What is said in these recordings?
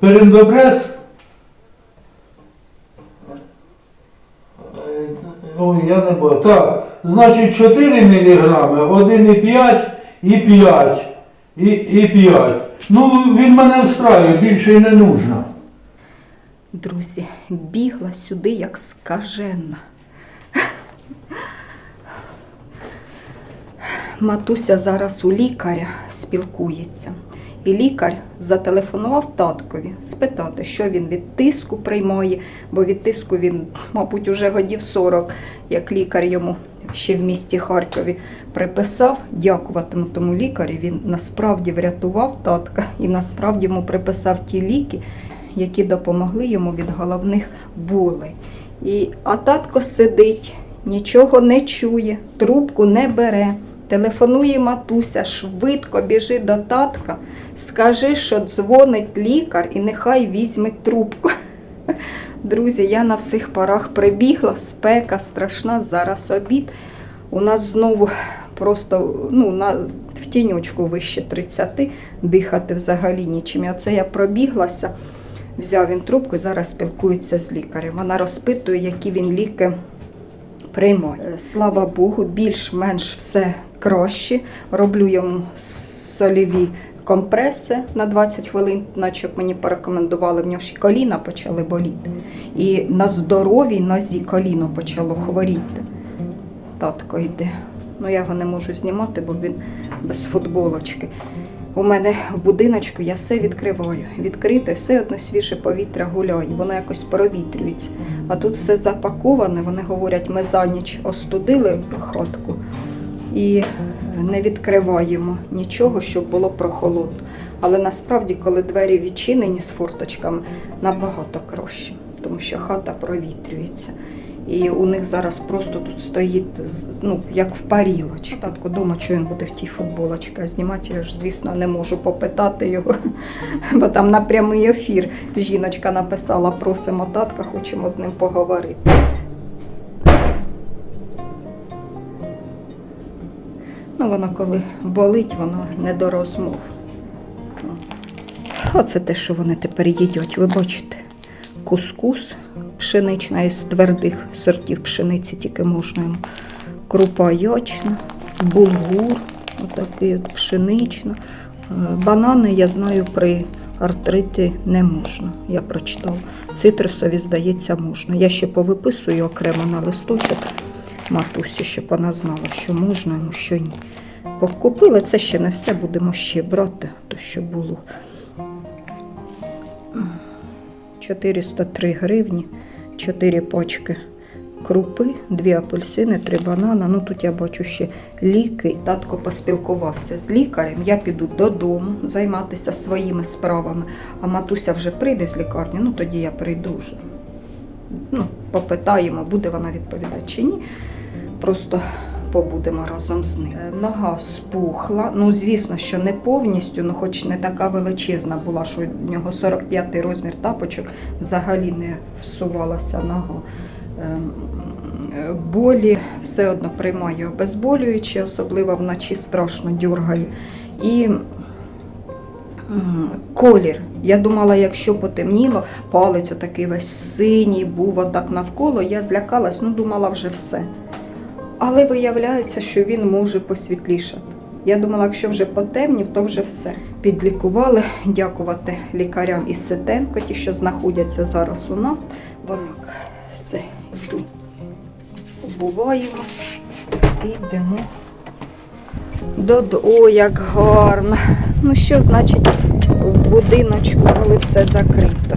Перендобрез. Е, Ой, я не бачу. Так, значить 4 мг, 1,5 і 5. І, і 5. Ну, він мене встраює, більше й не нужно. Друзі, бігла сюди як скажена. Матуся зараз у лікаря спілкується. І лікар зателефонував таткові спитати, що він від тиску приймає, бо від тиску він, мабуть, уже годів 40, як лікар йому ще в місті Харкові приписав. Дякуватиму тому лікарю. Він насправді врятував татка і насправді йому приписав ті ліки, які допомогли йому від головних болей. І, а татко сидить, нічого не чує, трубку не бере. Телефонує матуся, швидко біжи до татка, скажи, що дзвонить лікар і нехай візьме трубку. Друзі, я на всіх парах прибігла, спека страшна, зараз обід. У нас знову просто ну, на, в тіньочку вище 30, дихати взагалі нічим. А це я пробіглася, взяв він трубку і зараз спілкується з лікарем. Вона розпитує, які він ліки приймає. Е, Слава Богу, більш-менш все краще. Роблю йому сольові компреси на 20 хвилин, наче як мені порекомендували, в нього ще коліна почали боліти. І на здоровій нозі коліно почало хворіти. Татко йде. Ну, я його не можу знімати, бо він без футболочки. У мене в будиночку я все відкриваю. Відкрите, все одно свіже повітря гуляє, воно якось провітрюється. А тут все запаковане. Вони говорять, ми за ніч остудили хатку і не відкриваємо нічого, щоб було прохолодно. Але насправді, коли двері відчинені з форточками, набагато краще, тому що хата провітрюється. І у них зараз просто тут стоїть, ну, як в парілочці. Татко дома, що він буде в тій футболочці, знімати я ж, звісно, не можу попитати його, бо там на прямий ефір жіночка написала, просимо татка, хочемо з ним поговорити. Ну, воно коли болить, воно не до розмов. Оце те, що вони тепер їдять, ви бачите. Кускус пшенична із твердих сортів пшениці тільки можна йому. Крупа ячна, булгур, отакий от пшенична. Е, Банани, я знаю, при артриті не можна. Я прочитала. Цитрусові, здається, можна. Я ще повиписую окремо на листочок матусі, щоб вона знала, що можна, йому, що ні. Покупили, це ще не все, будемо ще брати, то що було. 403 гривні, 4 пачки крупи, 2 апельсини, 3 банана. Ну тут я бачу ще ліки. Татко поспілкувався з лікарем. Я піду додому займатися своїми справами. А матуся вже прийде з лікарні, ну тоді я прийду вже. Ну, попитаємо, буде вона відповідати чи ні. Просто побудемо разом з ним. Е, Нога спухла. Ну, звісно, що не повністю, ну хоч не така величезна була, що в нього 45 розмір тапочок, взагалі не всувалася нога. Ем, Болі все одно приймаю обезболюючі, особливо вночі страшно дюргає. І Колір. Я думала, якщо потемніло, палець отакий весь синій був отак навколо, я злякалась, ну думала вже все. Але виявляється, що він може посвітлішати. Я думала, якщо вже потемнів, то вже все. Підлікували, дякувати лікарям із Ситенко, ті, що знаходяться зараз у нас. Вони все йду. Обуваємось і йдемо Додо, о, як гарно. Ну що значить в будиночку, коли все закрито?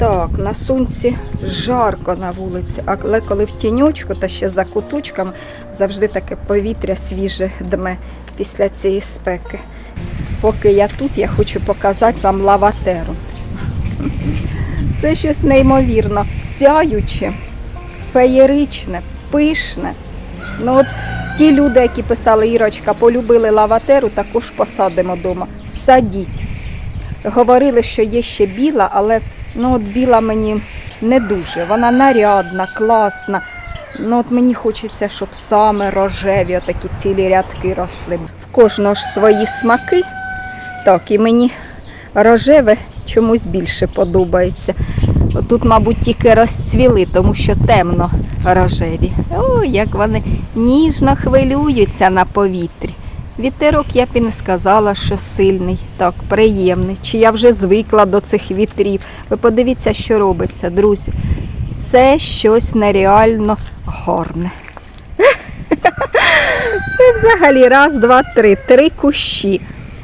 Так, на сонці жарко на вулиці, але коли в тіньочку та ще за куточками завжди таке повітря свіже дме після цієї спеки. Поки я тут, я хочу показати вам лаватеру. Це щось неймовірно, сяюче, феєричне, пишне. Ну от ті люди, які писали Ірочка, полюбили лаватеру, також посадимо вдома. Садіть. Говорили, що є ще біла, але ну, от біла мені не дуже. Вона нарядна, класна. Ну, от мені хочеться, щоб саме рожеві отакі цілі рядки росли. В кожного ж свої смаки. Так, і мені рожеве чомусь більше подобається. Тут, мабуть, тільки розцвіли, тому що темно рожеві. О, як вони ніжно хвилюються на повітрі. Вітерок я б і не сказала, що сильний, так, приємний. Чи я вже звикла до цих вітрів. Ви подивіться, що робиться, друзі. Це щось нереально гарне. Це взагалі раз, два, три. Три кущі.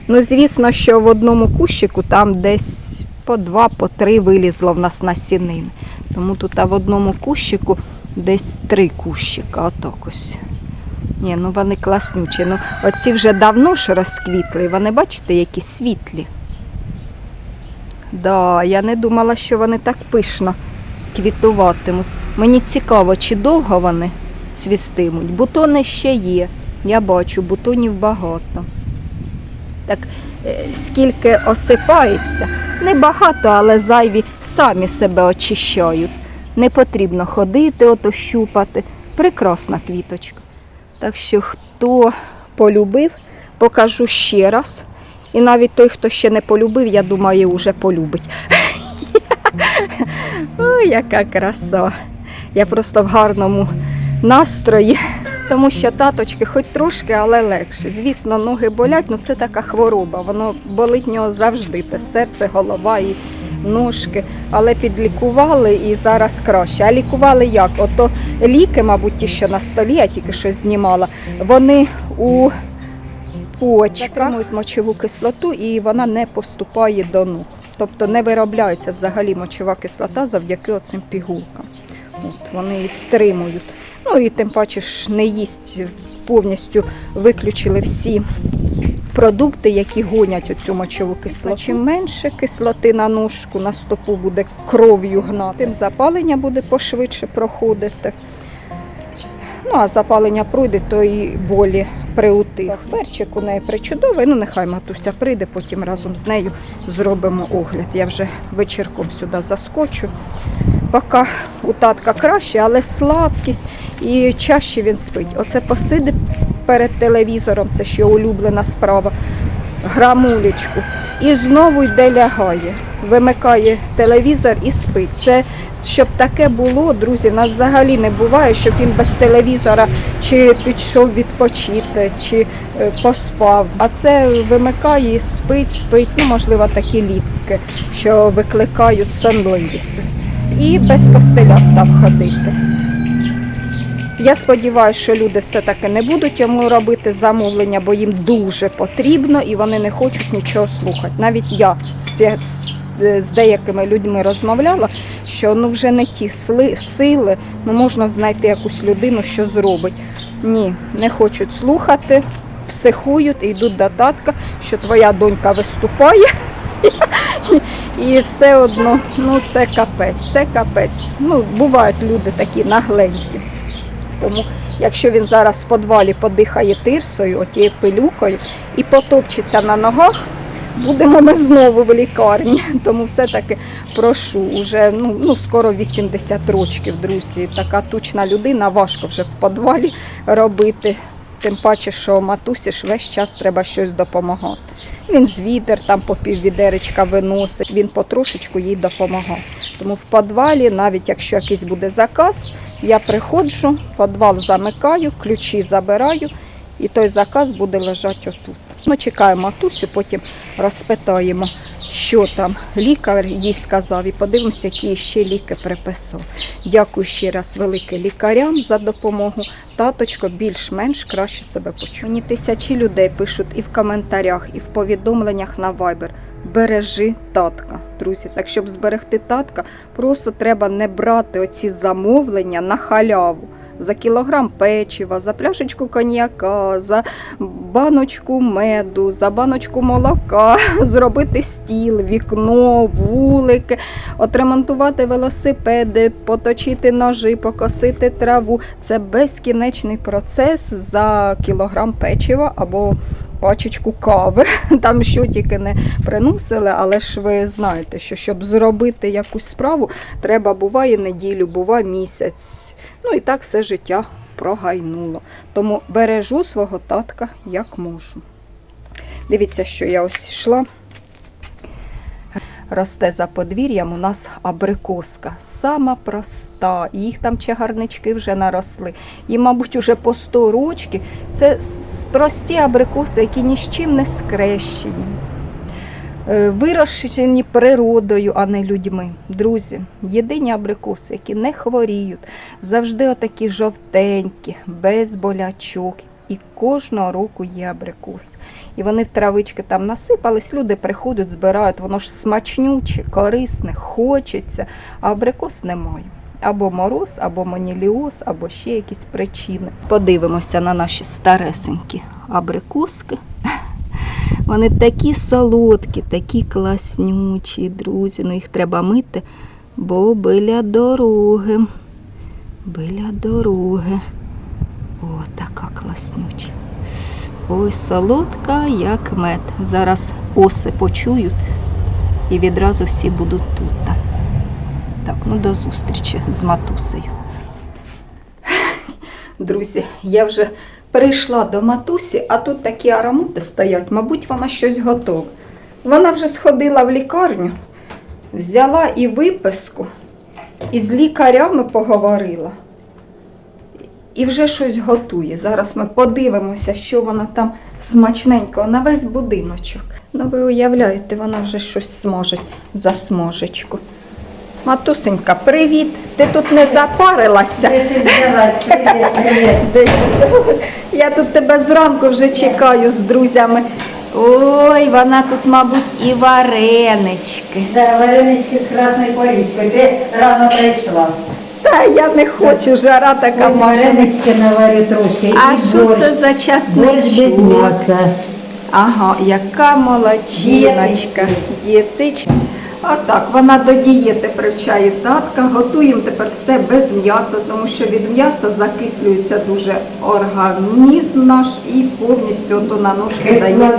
Ну, звісно, що в одному кущику там десь по два, по три вилізло в нас насінин. Тому тут а в одному кущику десь три кущика. Отак. Ні, ну вони класнючі. Ну, оці вже давно ж розквітли. Вони, бачите, які світлі. Да, я не думала, що вони так пишно квітуватимуть. Мені цікаво, чи довго вони цвістимуть. Бутони ще є. Я бачу, бутонів багато. Так е, скільки осипається, небагато, але зайві самі себе очищають. Не потрібно ходити, ото щупати. Прекрасна квіточка. Так що, хто полюбив, покажу ще раз. І навіть той, хто ще не полюбив, я думаю, вже полюбить. Ой, яка краса. Я просто в гарному настрої, тому що таточки хоч трошки, але легше. Звісно, ноги болять, але це така хвороба. Воно болить нього завжди. Те серце, голова і ножки. Але підлікували і зараз краще. А лікували як? Ото ліки, мабуть, ті, що на столі, я тільки щось знімала, вони у почках затримують мочову кислоту і вона не поступає до ног. Тобто не виробляється взагалі мочова кислота завдяки оцим пігулкам. От, вони її стримують. Ну і тим паче ж не їсть повністю виключили всі продукти, які гонять оцю мочову кислоту. Чим менше кислоти на ножку, на стопу буде кров'ю гнати, тим запалення буде пошвидше проходити. Ну, а запалення пройде, то і болі приутих. Перчик у неї причудовий. Ну, нехай матуся прийде, потім разом з нею зробимо огляд. Я вже вечірком сюди заскочу. Поки у татка краще, але слабкість і чаще він спить. Оце посиде перед телевізором, це ще улюблена справа. Грамулечку. І знову йде лягає, вимикає телевізор і спить. Це щоб таке було, друзі, нас взагалі не буває, щоб він без телевізора чи пішов відпочити, чи е, поспав. А це вимикає і спить, спить. Ну, можливо, такі літки, що викликають сонливість. І без костеля став ходити. Я сподіваюся, що люди все-таки не будуть йому робити замовлення, бо їм дуже потрібно і вони не хочуть нічого слухати. Навіть я з, з, з деякими людьми розмовляла, що ну вже не ті сили, ну можна знайти якусь людину, що зробить. Ні, не хочуть слухати, психують і йдуть до татка, що твоя донька виступає. І все одно, ну це капець, це капець. Ну, бувають люди такі нагленькі. Тому якщо він зараз в подвалі подихає тирсою, отією пилюкою, і потопчеться на ногах, будемо ми знову в лікарні. Тому все-таки прошу, уже ну, ну, скоро 80 років, друзі. Така тучна людина, важко вже в подвалі робити. Тим паче, що матусі ж весь час треба щось допомагати. Він з відер там по піввідеречка виносить, він потрошечку їй допомагав. Тому в підвалі, навіть якщо якийсь буде заказ, я приходжу, підвал замикаю, ключі забираю, і той заказ буде лежати отут. Ми чекаємо матусю, потім розпитаємо, що там лікар їй сказав, і подивимося, які ще ліки приписав. Дякую ще раз велике лікарям за допомогу. Таточко більш-менш краще себе почув. Мені тисячі людей пишуть і в коментарях, і в повідомленнях на Viber. Бережи татка, друзі. Так, щоб зберегти татка, просто треба не брати оці замовлення на халяву. За кілограм печива, за пляшечку коньяка, за баночку меду, за баночку молока, зробити стіл, вікно, вулики, отремонтувати велосипеди, поточити ножи, покосити траву. Це безкінечний процес за кілограм печива або пачечку кави. Там що тільки не приносили, але ж ви знаєте, що щоб зробити якусь справу, треба буває неділю, буває місяць. Ну і так все життя прогайнуло. Тому бережу свого татка як можу. Дивіться, що я ось йшла. Росте за подвір'ям у нас абрикоска. Сама проста. Їх там чагарнички вже наросли. І, мабуть, уже по 100 років. Це прості абрикоси, які ні з чим не скрещені. Е, Вирощені природою, а не людьми. Друзі, єдині абрикоси, які не хворіють, завжди отакі жовтенькі, без болячок. І кожного року є абрикос. І вони в травички там насипались, люди приходять, збирають, воно ж смачнюче, корисне, хочеться, а абрикос немає. Або мороз, або маніліоз, або ще якісь причини. Подивимося на наші старесенькі абрикоски. Вони такі солодкі, такі класнючі, друзі. Ну їх треба мити, бо біля дороги. Біля дороги. О, така класнюча. Ой, солодка, як мед. Зараз оси почують і відразу всі будуть тут. Так, ну до зустрічі з матусею. Друзі, я вже прийшла до матусі, а тут такі аромати стоять. Мабуть, вона щось готова. Вона вже сходила в лікарню, взяла і виписку, і з лікарями поговорила. І вже щось готує. Зараз ми подивимося, що вона там смачненького на весь будиночок. Ну, ви уявляєте, вона вже щось смажить за смажечку. Матусенька, привіт! Ти тут не запарилася? Я тут тебе зранку вже чекаю з друзями. Ой, вона тут, мабуть, і варенички. Да, варенички з красною порічкою. Ти рано прийшла. Та я не хочу, жара така Ось має. варенички наварю трошки. А і що борщ. це за Борщ без часничок? м'яса. Ага, яка молодчиночка. Дієтична. А так, вона до дієти привчає татка. Готуємо тепер все без м'яса, тому що від м'яса закислюється дуже організм наш і повністю ото на ножки дає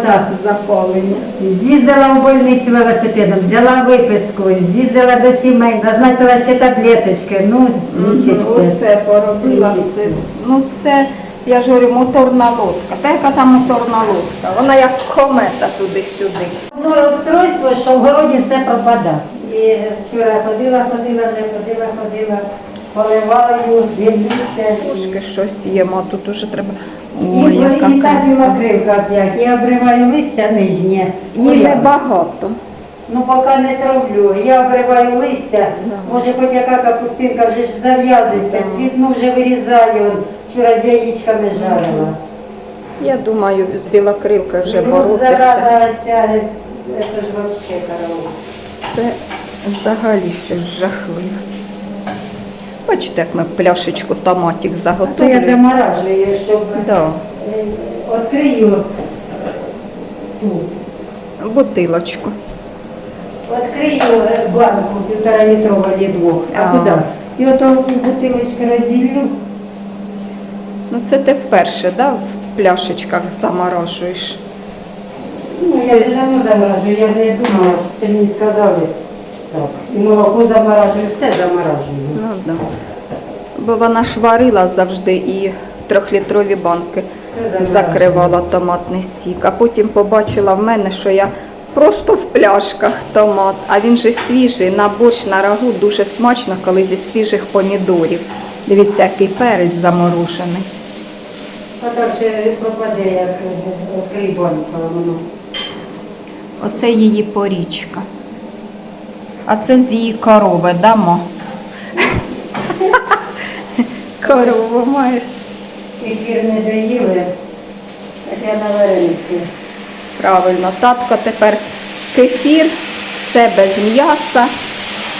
запалення. З'їздила в больницю велосипедом, взяла виписку, з'їздила до сімей, назначила ще таблеточки. Ну, лічиться. Усе поробила, все. Ну це, я ж говорю, моторна лодка. Та яка там моторна лодка? Вона як комета туди-сюди. Ну, розстройство, що в городі все пропадає. І вчора ходила, ходила, вже ходила, ходила, поливаю, дивлюся. Трошки щось а тут уже треба. І, Ой, яка і так краса. білокрилка опять. Я обриваю листя нижнє. Її Курям. небагато. Ну, поки не троблю. Я обриваю листя, може хоч яка капустинка вже ж зав'язується, цвітну вже вирізаю. Вчора з яєчками жарила. Я думаю, з білокрилкою вже Ну, боротися. зараза ця, це ж вообще караул. Це взагалі щось жахливе. Бачите, як ми в пляшечку томатик То я заготовлюємо. заморажую, щоб Да. е, відкрию ту. Бутилочку. Відкрию е, банку півтора літрова для двох. А А. куди? І ото бутилочки розділю. Ну це ти вперше, да, в пляшечках заморажуєш. Ну, я вже давно заморажую, я не думала, що мені сказали. Так, і молоко заморажую, все заморажую. Ну да. Бо вона ж варила завжди і трьохлітрові банки закривала томатний сік. А потім побачила в мене, що я просто в пляшках томат, а він же свіжий. На борщ, на рагу дуже смачно, коли зі свіжих помідорів. Дивіться, який перець заморожений. А так ще пропаде, як відкрий воно. Оце її порічка. А це з її корови, дамо. Корову маєш. Ефір не доїли, так я на вареники. Правильно, татко тепер кефір, все без м'яса,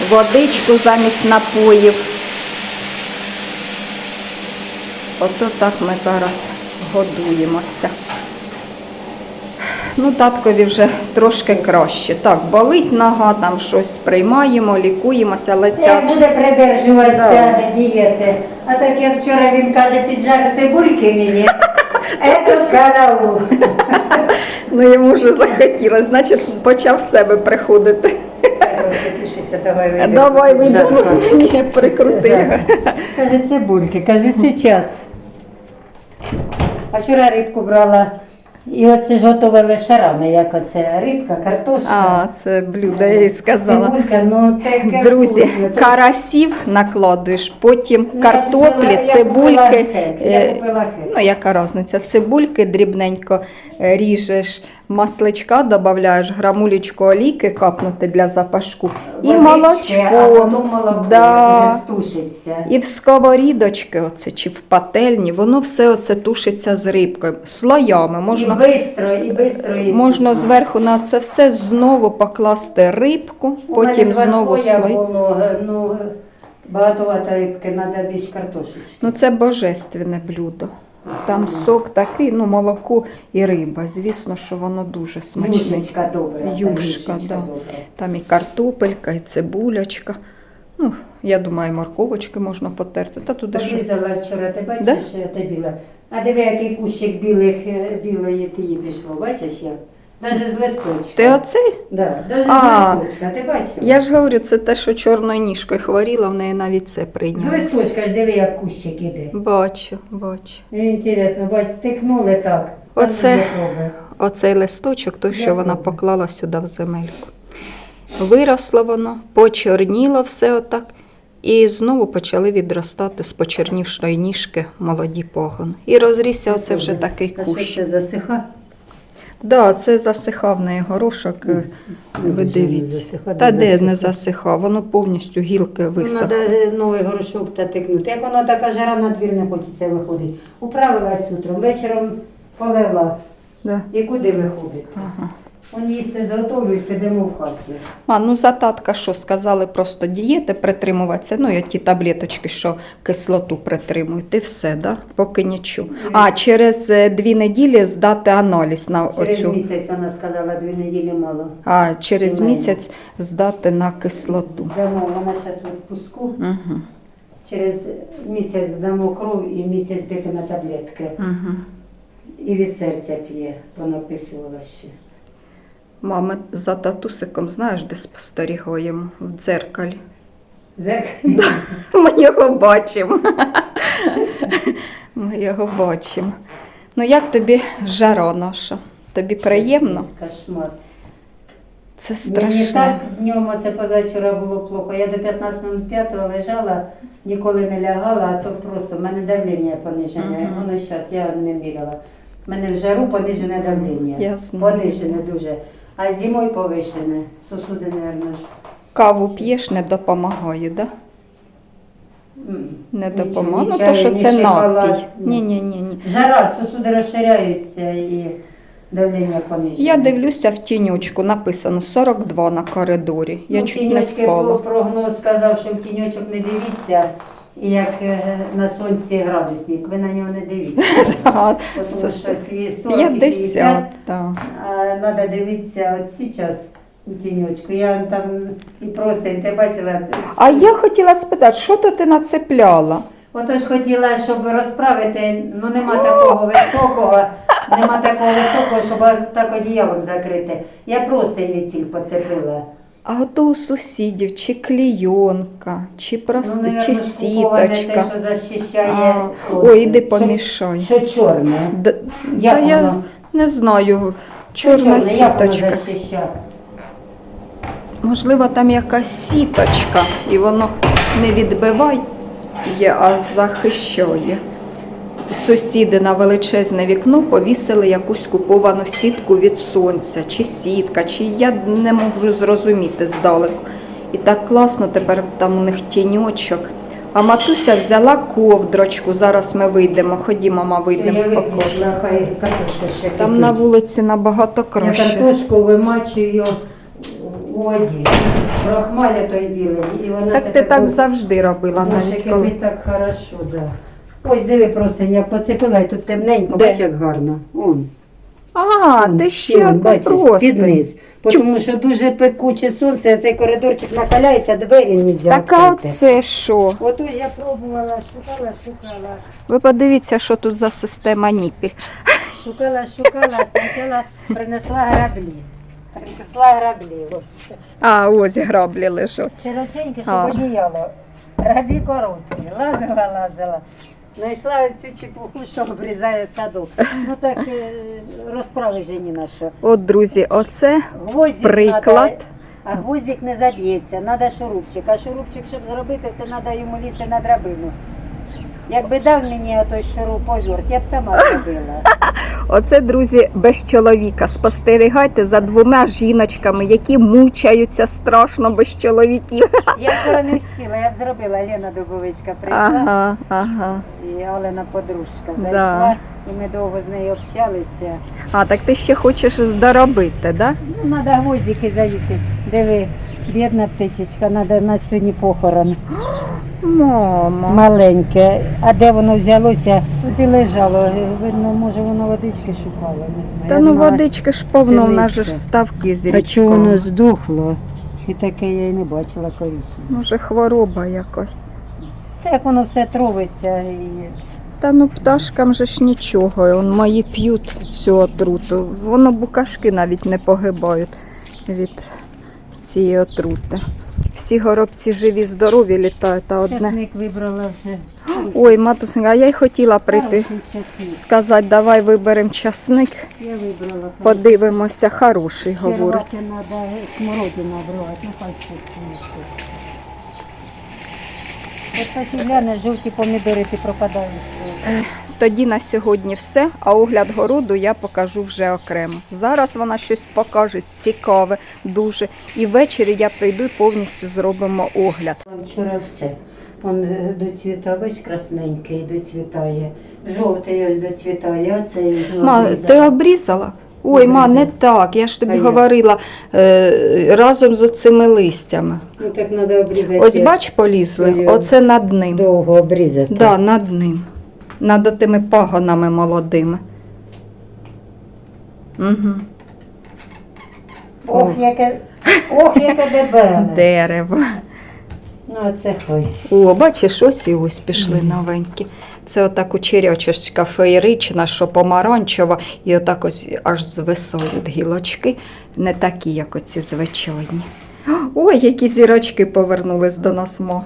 водичку замість напоїв. Ото так ми зараз годуємося. Ну, таткові вже трошки краще. Так, болить нога, там щось приймаємо, лікуємося, але ця буде придержуватися дієти. А так як вчора він каже, піджар цибульки мені, це караул. ну, йому вже захотілося, значить почав в себе приходити. Давай. Давай вийдемо. Ні, прикрути. Каже, цибульки, каже, сейчас. А вчора рибку брала І оце ж готували шарами, як оце рибка, картошка, А, це блюдо, я їй сказала. цибулька, ну таке Друзі, вкусне. карасів накладуєш, потім Ну, я картоплі, купила- я купила цибульки. хек, е, Я купила хек. Ну, яка різниця? Цибульки дрібненько е, ріжеш, масличка додаєш, грамулечку олійки капнути для запашку. І Водички, молочко. А потім молоко Да. вже стушиться. І в сковорідочки, оце, чи в пательні, воно все оце тушиться з рибкою, слоями. Можна, І бистро, і бистро, і можна вкусно. зверху на це все знову покласти рибку, У потім мене два знову слоя слой. було, ну, багатовато рибки, треба більш картошечки. Ну це божественне блюдо. Там сок такий, ну молоко і риба. Звісно, що воно дуже смачне. Юшечка добра. Юшка, да. добра. Там і картопелька, і цибулячка. Ну, я думаю, морковочки можна потерти. Та туди ж. Обрізала вчора, ти бачиш, Да? що та біла. А диви, який кущик білих, е, білої тії пішло, бачиш як? Даже з листочка. Ти оцей? Да, А, з листочка, ти бачиш? Я ж говорю, це те, що чорною ніжкою хворіла, в неї навіть це З листочка ж диви, як кущик іде. Бачу, бачу. Інтересно, бач, тикнули так. Оце- добре. Оцей листочок, той, що вона поклала сюди в земельку. Виросло воно, почорніло все отак. І знову почали відростати з почернівшої ніжки молоді погони. І розрісся оце вже такий А що кущ. це засиха? Да, це засихав на горошок. е, Ви дивіться. Та де не засихав, воно повністю гілки висохло. треба новий горошок та тикнути. Як воно така жара на двір не хочеться виходити. Управилась утром, вечором полила. Да. І куди виходити? Ага. Он їсти заготовлю, сидимо в хаті. А, ну за татка що, сказали просто дієти притримуватися, ну і ті таблеточки, що кислоту притримують, і все, да? поки нічого. А, через е, дві неділі здати аналіз на Через оцю. місяць вона сказала, дві неділі мало. А через Сімейно. місяць здати на кислоту. Дамо, вона зараз в відпуску. Угу. Через місяць дамо кров і місяць питиме таблетки. Угу. І від серця п'є, понаписувала ще. Мама за татусиком, знаєш, де спостерігаємо? В дзеркалі. Зеркало. Ми його бачимо. Ми його бачимо. Ну як тобі жара наша? Тобі приємно? Кошмар. Це страшно. Мені так днем оце позавчора було плохо. Я до 15 минут 5 лежала, ніколи не лягала, а то просто в мене давлення понижене. Мгм. Воно зараз я не міряла. У мене в жару понижене давлення. Понижене дуже. А зимою повищене. Сосуди, мабуть. Каву п'єш, не допомагає, да? Не допомагає. Ну, то що це напій. ні. Ні, ні, ні. Жара, сосуди розширяються і давлення понижене. Я дивлюся в тінючку, написано 42 на коридорі. Я ну, чуть не впала. прогноз сказав, що в тіньочок не дивіться, і як е, на сонці градусник, ви на нього не дивіться. Тому що є 40 і 50, 50, так. а треба дивитися от зараз у тіньочку. Я там і просить, ти бачила. А я хотіла спитати, що то ти нацепляла? Отож хотіла, щоб розправити, ну нема такого високого, нема такого високого, щоб так одіялом закрити. Я просить сіль поцепила. А ото у сусідів, чи клійонка, чи просто, наверно, чи сіточка. Те, що захищає А, сонце. ой, іди помішай. Що чорне? Д- Як Та я не знаю, Що чорна чорне? Як воно сіточка. Можливо, там якась сіточка, і воно не відбиває, а захищає. Сусіди на величезне вікно повісили якусь куповану сітку від сонця, чи сітка, чи я не можу зрозуміти здалеку. І так класно тепер там у них тіньочок. А матуся взяла ковдрочку. Зараз ми вийдемо. Ходімо, мама, вийдемо ще Там на вулиці набагато Я краще. картошку вимачую у воді. Крахмаля той білий. І вона Так ти так завжди робила, навіть коли. так хорошо, да. Ось диви просто, як поцепила, і тут темненько, Де? бач, як гарно. Он. А, он, ти ще он, одну бачиш, просто. під низ. Тому що дуже пекуче сонце, а цей коридорчик накаляється, двері не можна Так оце що? Отож я пробувала, шукала, шукала, Ви подивіться, що тут за система ніпіль. шукала, шукала, спочатку принесла граблі. Принесла граблі. Ось. А, ось граблі лежать. Широченьке, щоб А. одіяло. Граблі короткі. Лазила, лазила. Знайшла цю чепуху, що обрізає садок. Ну так е, розправи вже ні на що. От, друзі, оце Гвоздик Приклад. надо, а гвоздик не заб'ється, треба шурупчик. А шурупчик, щоб зробити, це треба йому лізти на драбину. Якби дав мені отой шуруповерт, я б сама зробила. Оце, друзі, без чоловіка. Спостерігайте за двома жіночками, які мучаються страшно без чоловіків. Я вчора не встигла, я б зробила. Лена Дубовичка прийшла. Ага, ага. І Олена подружка Да. І ми довго з нею общалися. А так ти ще хочеш здоробити, да? Ну, треба гвоздики завісити. Диви, бідна птичечка, треба на сьогодні похорон. Мама. Маленьке. А де воно взялося? І лежало. Видно, може воно водички шукало, не знаю. Та Я ну думала, водички ж повно, в нас же ж ставки з А чого воно здохло? І таке я й не бачила корисне. Може, хвороба якось. Та як воно все тровиться і Та ну пташкам же ж нічого, он мої п'ють цю отруту. Воно букашки навіть не погибають від цієї отрути. Всі горобці живі, здорові літають, а одне. часник вибрала вже. Ой, матусенька, а я й хотіла прийти. Хороший часник. Сказати, давай виберемо часник, Я вибрала. подивимося, хороший, говорить. Червати треба смородину обривати, ну хай. Ось такі гляне, жовті помідори ти пропадають. Тоді на сьогодні все, а огляд городу я покажу вже окремо. Зараз вона щось покаже цікаве, дуже. І ввечері я прийду і повністю зробимо огляд. Вчора все. Он е, доцвіта, красненький доцвітає. Жовтий ось доцвітає, а цей вже Ма, ти обрізала? Ой, ма, не так. Я ж тобі А говорила е, разом з оцими листями. Ну так треба обрізати. Ось бач, полізли, оце над ним. Довго обрізати. Да, над ним. Над тими пагонами молодими. Угу. Ох, яке, ох, яке дебеле. Дерево. Ну, це хай. О, бачиш, ось і ось пішли новенькі. Це отак у черячечка феєрична, що помаранчева, і отак ось аж звисають гілочки, не такі, як оці звичайні. Ой, які зірочки повернулись до нас, мо.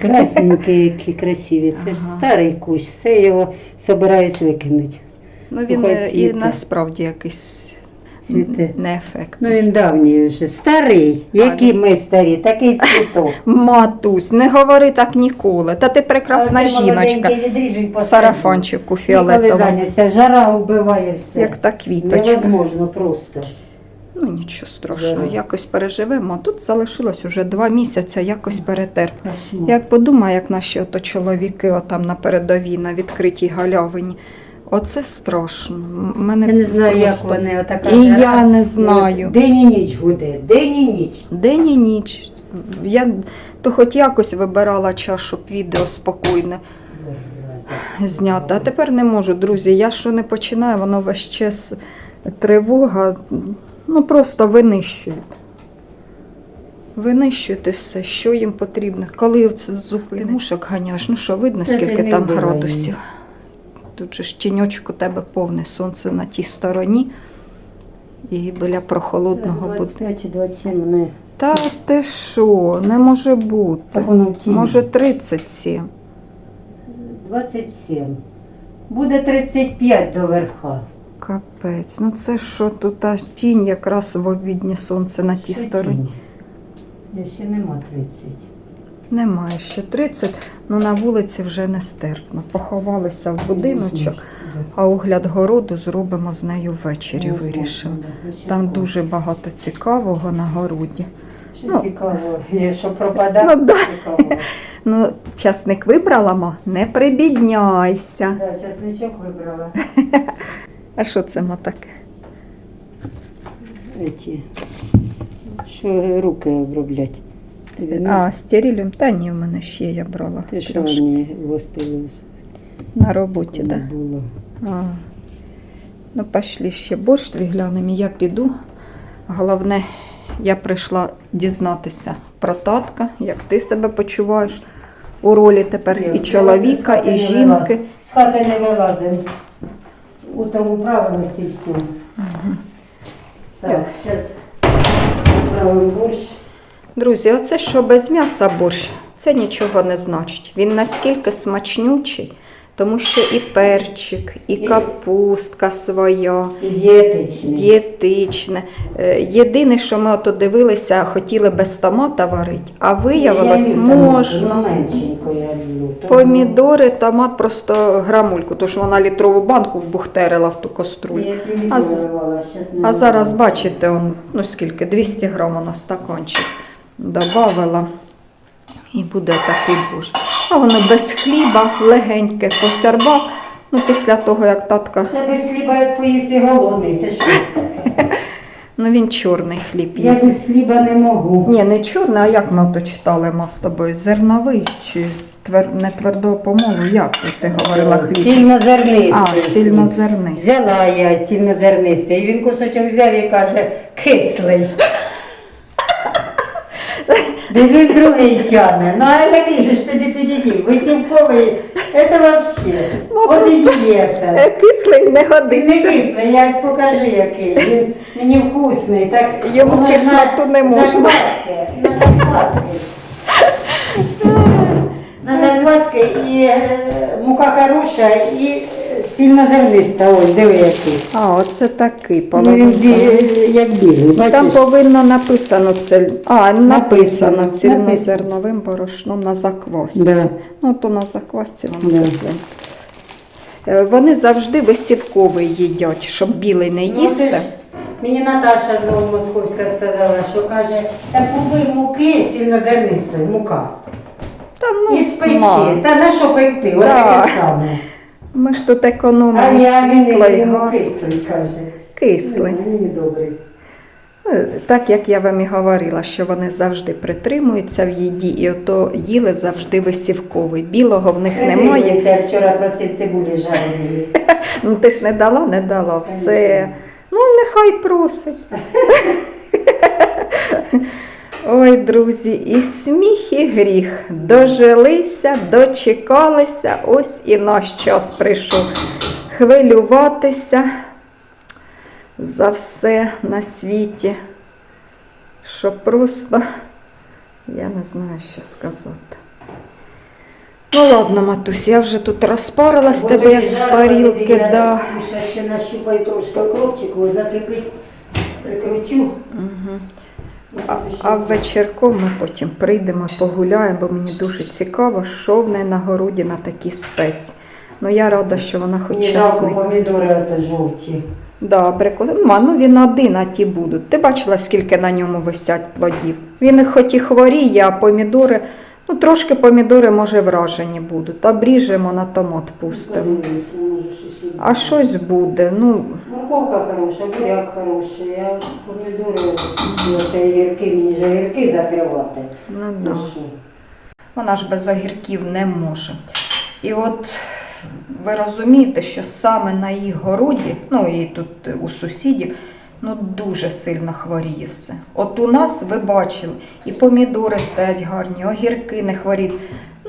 Красненькі, які красиві. Це ж старий кущ, все його собираюсь викинути. Ну він Хай е, і цвіте. насправді якийсь Цвіте. неефектний. Ну він давній вже. Старий. Які ми старі, такий цвіток. Матусь, не говори так ніколи. Та ти прекрасна жіночка. В сарафанчику Коли фіолетовому. зайняться, жара вбиває все. Як та квіточка. Невозможно просто. Ну нічого страшного, Здорово. якось переживемо. А тут залишилось уже два місяці, якось перетерпимо. Кошмар. Як подумаю, як наші ото чоловіки отам на передовій, на відкритій галявині. Оце страшно. Мене Я не знаю, як вони отака І жара. я не знаю. День і ніч гуде, день і ніч. День і ніч. Я то хоч якось вибирала час, щоб відео спокійне зняти. А тепер не можу, друзі. Я що не починаю, воно весь час тривога. Ну просто винищують. Винищують все, що їм потрібно. Коли це зупини? Ти мушок ганяєш, ну що, видно, Та ти скільки не там вбивай градусів. Тут же ж тіньочок у тебе повне сонце на тій стороні. І біля прохолодного буде. 25 чи 27, не. Та ти що, не може бути. Так воно в тіні. Може 37. 27. Буде 35 до верха. Капець. Ну це що тут а тінь якраз в обіднє сонце на тій Ще стороні. тінь. Ще нема 30. Немає ще 30, ну на вулиці вже нестерпно. Поховалися в будиночок, а огляд городу зробимо з нею ввечері, вирішили. Там дуже багато цікавого на городі. Що ну, цікаво, є, що пропадає, ну, да. цікаво. Ну, часник вибрала, ма? Не прибідняйся. Да, часничок вибрала. А що це ма таке? Эти, що руки оброблять. А, стерилюм? Та ні, в мене ще я брала. Ти що трошки. вони гостили? На роботі, так. Було. А. Ну, пішли ще борщ твій глянемо, я піду. Головне, я прийшла дізнатися про татка, як ти себе почуваєш у ролі тепер і чоловіка, і жінки. З хати не вилазимо. Утром управилась и все. Так, зараз управим борщ. Друзі, оце що без м'яса борщ, це нічого не значить. Він наскільки смачнючий, Тому що і перчик, і капустка своя, І дієтичний. дієтичне. Е, Єдине, що ми ото дивилися, хотіли без томата варити, а виявилось, Я можна. меншенько я люблю. Тому- Помідори, томат просто грамульку, тому що вона літрову банку вбухтерила в ту каструлю. Я А з- помідорувала, щас не А зараз, бачите, он, ну скільки, 200 грам на стаканчик добавила. І буде такий борщ. А воно без хліба, легеньке, посербав. Ну, після того, як татка, Та без хліба як поїси голодний, ти що? ну він чорний хліб Я їсть. без хліба не можу. Ні, не чорний, а як ми ото читали ма з тобою? Зерновий чи твер... не твердого помолу? Як ти говорила хліб? Сильнозернистий. А, сильнозерний. Взяла я сильнозернистий. І він кусочок взяв і каже, кислий. Дивись, другий тягне. Ну а який же ж тобі тоді? Висівковий, це вообще. Ну, От і дієта. Кислий не Він не годиться. кислий, я ось покажу який. Він мені вкусний. Так, Йому воно ж кислоту не можна. Закваски, на закваски. На закваски і е, мука хороша, і е, сильнозерниста. Ось, диви який. А, оце такий Ну, він половинка. бі- як білий, Там повинно написано цель. А, написано Написано. цільнозерновим борошном на заквасці. Да. Ну, то на заквасці воно Да. кисленьке. Е, Вони завжди висівковий їдять, щоб білий не Ну, ти їсти. ж- Мені Наташа знову московська сказала, що каже, та купи муки цільнозернистої, мука. Та ну, І спечи. ма, Та на що пекти? От Да. таке саме. Ми ж тут економимо світло і газ. кислий, каже. Кислий. Ні, Мені добрий. Ну, Так як я вам і говорила, що вони завжди притримуються в їді, і ото їли завжди висівковий. Білого в них немає. Я вчора просив цибулі жареної. Ну ти ж не дала, не дала. Все. Ну, нехай просить. Ой, друзі, і сміх, і гріх. Дожилися, дочекалися, ось і наш час прийшов. Хвилюватися за все на світі. Що просто я не знаю, що сказати. Ну ладно, матусь, я вже тут розпарилась тебе, як в парілки, да. Я ще нащупаю трошки окропчику, закипить, прикрутю. Угу. А, а вечірком ми потім прийдемо, погуляємо, бо мені дуже цікаво, що в неї на городі на такі спеці. Ну я рада, що вона хоч часник. помідори ото жовті. Да, абрикос. Ма, ну він один, а ті будуть. Ти бачила, скільки на ньому висять плодів. Він хоч і хворіє, а помідори, ну трошки помідори, може, вражені будуть. Обріжемо на томат пустимо. І А щось буде. Ну, Морковка хороша, буряк хороший, а помідори, оце гірки, мені ж гірки закривати. ну Ну, да. Вона ж без огірків не може. І от ви розумієте, що саме на її городі, ну і тут у сусідів, ну дуже сильно хворіє все. От у нас ви бачили, і помідори стоять гарні, огірки не хворіють.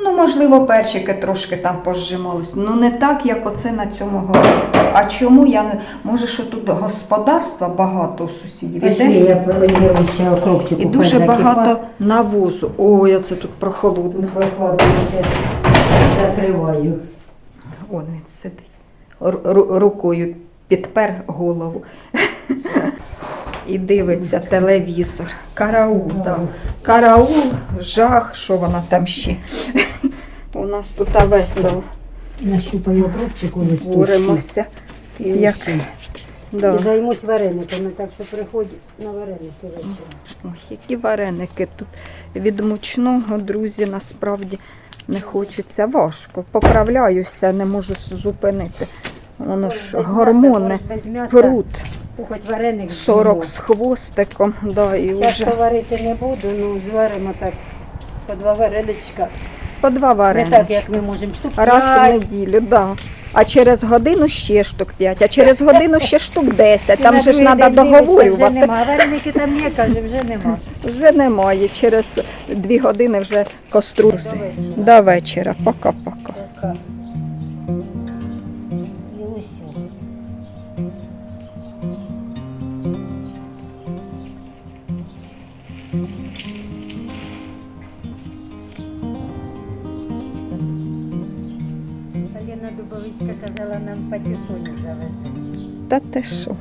Ну, можливо, перчики трошки там пожимались. Ну не так, як оце на цьому городі. А чому я не може, що тут господарства багато у сусідів? Пішли, Іде? я перевірю ще окропчику. І дуже багато навозу. Ой, оце тут прохолодно. Ну, прохладно, ще закриваю. Он він сидить. Ру- Рукою підпер голову. І дивиться телевізор. Караул, так. Караул, жах, що вона там ще. У нас тут весело. Нащупаю окропчику листочки. Боремося. Як? Да. І займусь варениками, так що приходять на вареники вечором. Ось які вареники. Тут від мучного, друзі, насправді не хочеться важко. Поправляюся, не можу зупинити. Воно ж гормони прут. Хоч вареник 40 з хвостиком, да, і Часто вже варити не буду, ну зваримо так по два вареничка. по два Не так, як ми можемо штук Раз в неділю, да. А через годину ще штук 5, а через годину ще штук 10. Там же ж треба дивишся, Вже договорювати. нема. Вареники там є, каже, вже нема. Вже немає. Через дві години вже вечора. До вечора. Пока-пока. Марічка казала, нам патісонів завезе. Та ти що?